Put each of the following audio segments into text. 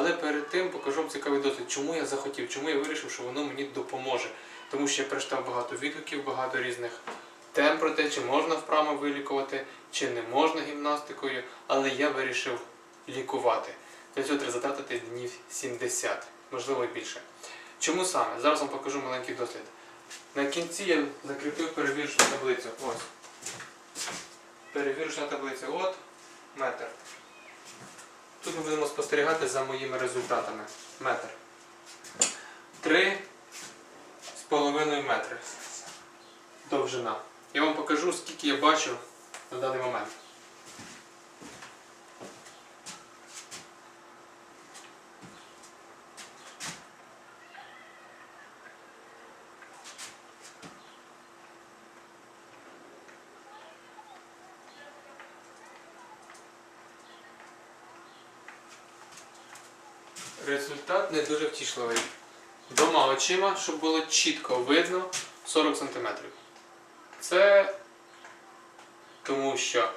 Але перед тим покажу вам цікавий досвід, чому я захотів, чому я вирішив, що воно мені допоможе. Тому що я прочитав багато відгуків, багато різних тем про те, чи можна вправо вилікувати, чи не можна гімнастикою, але я вирішив лікувати. Для цього треба затратити днів 70, можливо і більше. Чому саме? Зараз вам покажу маленький дослід. На кінці я закріпив перевірочну таблицю. Ось. Перевірочна таблиця. От метр. Тут ми будемо спостерігати за моїми результатами. Метр. Три з половиною метри. Довжина. Я вам покажу, скільки я бачу на даний момент. Результат не дуже втішливий. Дома очима, щоб було чітко видно 40 см. Це тому що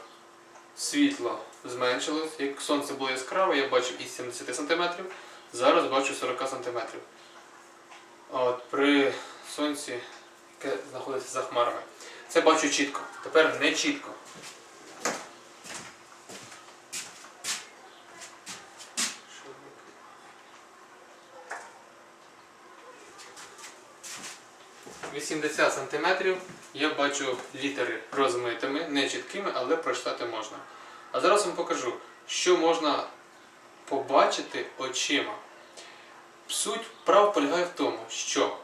світло зменшилось. Як сонце було яскраве, я бачив із 70 см, зараз бачу 40 см. От при сонці, яке знаходиться за хмарами. Це бачу чітко. Тепер не чітко. 80 см я бачу літери розмитими, не чіткими, але прочитати можна. А зараз вам покажу, що можна побачити очима. Суть прав полягає в тому, що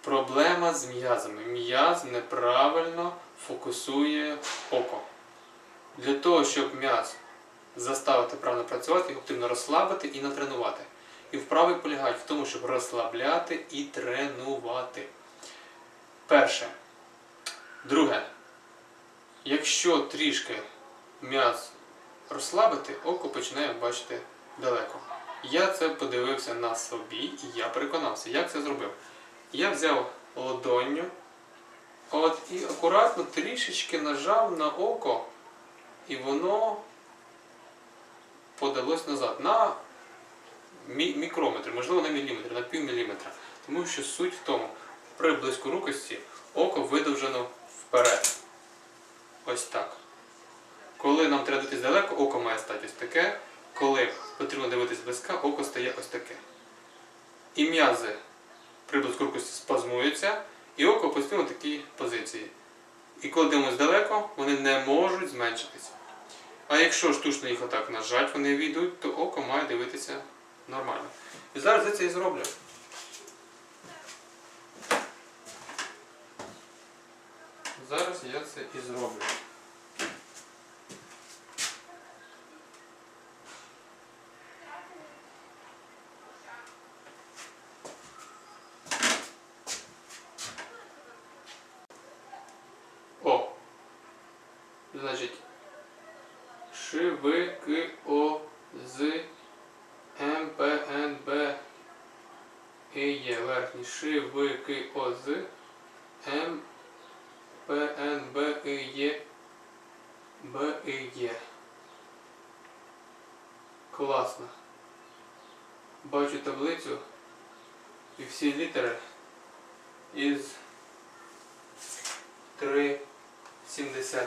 проблема з м'язами. М'яз неправильно фокусує око. Для того, щоб м'яз заставити правильно працювати, його потрібно розслабити і натренувати. І вправи полягають в тому, щоб розслабляти і тренувати. Перше. Друге. Якщо трішки м'яз розслабити, око починає бачити далеко. Я це подивився на собі і я переконався, як це зробив. Я взяв ладонню от, і акуратно трішечки нажав на око, і воно подалось назад на мі- мікрометр, можливо на міліметр, на пів міліметра. Тому що суть в тому, при близькорукості око видовжено вперед. Ось так. Коли нам треба дивитись далеко, око має стати ось таке. Коли потрібно дивитись близька, око стає ось таке. І м'язи при близькорукості спазмуються, і око постійно в такій позиції. І коли дивимося далеко, вони не можуть зменшитися. А якщо штучно їх отак нажать, вони війдуть, то око має дивитися нормально. І зараз я це і зроблю. Зараз я це і зроблю. О. Значить. Ш, К, О, З, М, П, Н, І, Є. Верхній. Ш, В, К, О, З, П, Н, Б, І, Є, Б, І, Є. Класно. Бачу таблицю і всі літери із 3,70.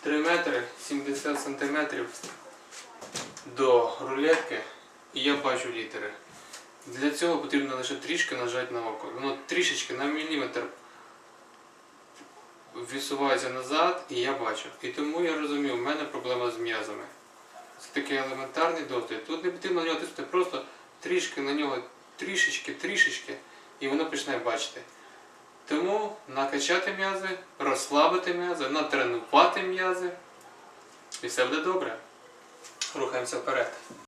3 метри 70 сантиметрів до рулетки і я бачу літери. Для цього потрібно лише трішки нажати на око. Воно трішечки на міліметр відсувається назад і я бачу. І тому я розумів, в мене проблема з м'язами. Це такий елементарний досвід. Тут не потрібно на нього тиснути, просто трішки на нього, трішечки, трішечки, і воно почне бачити. Тому накачати м'язи, розслабити м'язи, натренувати м'язи. І все буде добре. Рухаємося вперед.